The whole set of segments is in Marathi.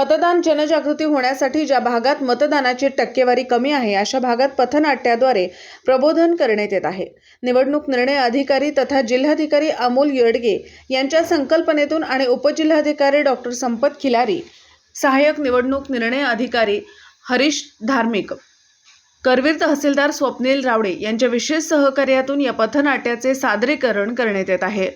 मतदान जनजागृती होण्यासाठी ज्या भागात मतदानाची टक्केवारी कमी आहे अशा भागात पथनाट्याद्वारे प्रबोधन करण्यात येत आहे. निवडणूक निर्णय अधिकारी तथा जिल्हाधिकारी अमोल येडगे यांच्या संकल्पनेतून आणि उपजिल्हाधिकारी डॉक्टर संपत खिलारी सहाय्यक निवडणूक निर्णय अधिकारी हरीश धार्मिक करवीर तहसीलदार स्वप्नील रावडे यांच्या विशेष सहकार्यातून या पथनाट्याचे सादरीकरण करण्यात येत आहे.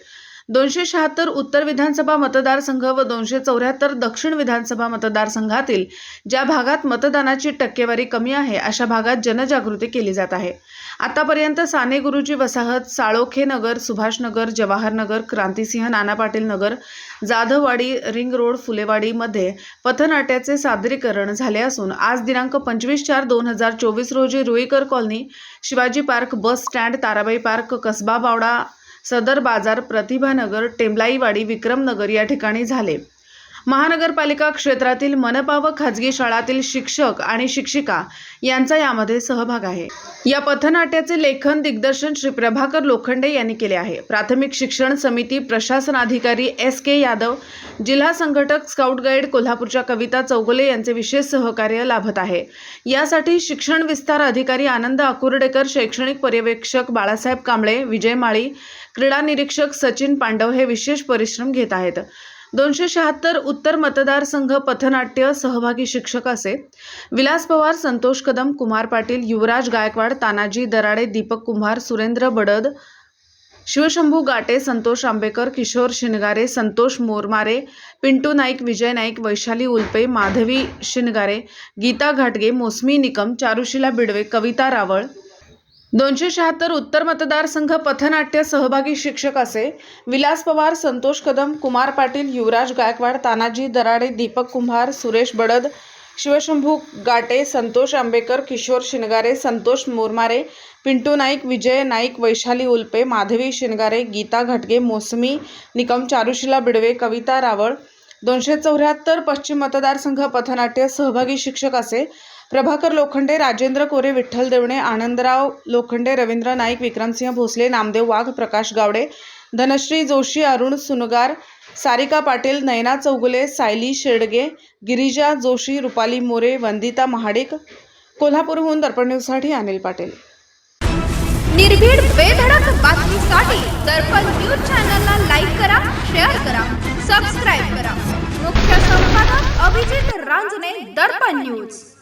दोनशे शहात्तर उत्तर विधानसभा मतदारसंघ व दोनशे चौऱ्याहत्तर दक्षिण विधानसभा मतदारसंघातील ज्या भागात मतदानाची टक्केवारी कमी आहे अशा भागात जनजागृती केली जात आहे. आतापर्यंत साने गुरुजी वसाहत साळोखे नगर सुभाषनगर जवाहरनगर क्रांतिसिंह नाना पाटील नगर जाधववाडी रिंग रोड फुलेवाडीमध्ये पथनाट्याचे सादरीकरण झाले असून आज दिनांक पंचवीस चार दोन हजार चोवीस रोजी Ruikar colony Shivaji park bus stand Tarabai park Kasba Bawda Sadar Bazar Pratibhanagar टेंबलाईवाडी Vikramnagar या ठिकाणी झाले. महानगरपालिका क्षेत्रातील मनपा व खाजगी शाळातील शिक्षक आणि शिक्षिका यांचा यामध्ये सहभाग आहे. या पथनाट्याचे लेखन दिग्दर्शन श्री प्रभाकर लोखंडे यांनी केले आहे. प्राथमिक शिक्षण समिती प्रशासन अधिकारी एस के यादव जिल्हा संघटक स्काउट गाईड कोल्हापूरच्या कविता चौगुले यांचे विशेष सहकार्य लाभत आहे. यासाठी शिक्षण विस्तार अधिकारी आनंद अकुर्डेकर शैक्षणिक पर्यवेक्षक बाळासाहेब कांबळे विजय माळी क्रीडा निरीक्षक सचिन पांडव हे विशेष परिश्रम घेत आहेत. दोनशे शहात्तर उत्तर मतदारसंघ पथनाट्य सहभागी शिक्षक असे. विलास पवार संतोष कदम कुमार पाटील युवराज गायकवाड तानाजी दराडे दीपक कुंभार सुरेंद्र बडद शिवशंभू गाटे संतोष आंबेकर किशोर शिनगारे संतोष मोरमारे पिंटू नाईक विजय नाईक वैशाली उल्पे माधवी शिनगारे गीता घाटगे मोसमी निकम चारुशिला बिडवे कविता रावळ दोनशे शहात्तर उत्तर मतदारसंघ पथनाट्य सहभागी शिक्षक असे. विलास पवार संतोष कदम कुमार पाटील युवराज गायकवाड तानाजी दराडे दीपक कुंभार सुरेश बडद शिवशंभू गाटे संतोष आंबेकर किशोर शिनगारे संतोष मोरमारे पिंटू नाईक विजय नाईक वैशाली उल्पे माधवी शिनगारे गीता घटगे मोसमी निकम चारुशिला बिडवे कविता रावळ दोनशे चौऱ्याहत्तर पश्चिम मतदारसंघ पथनाट्य सहभागी शिक्षक असे प्रभाकर लोखंडे राजेंद्र कोरे विठ्ठल देवणे आनंदराव लोखंडे रवींद्र नाईक विक्रमसिंह भोसले नामदेव वाघ प्रकाश गावडे धनश्री जोशी अरुण सुनगार सारिका पाटील नयना चौगुले सायली शेडगे गिरिजा जोशी रुपाली मोरे वंदिता महाडिक कोल्हापूरहून दर्पण न्यूजसाठी अनिल पाटील. निर्भीड बेधडक बातमीसाठी दर्पण न्यूज चॅनलला लाईक करा शेअर करा सबस्क्राईब करा मुख्य संपादक अभिजित रांजणे दर्पण न्यूज.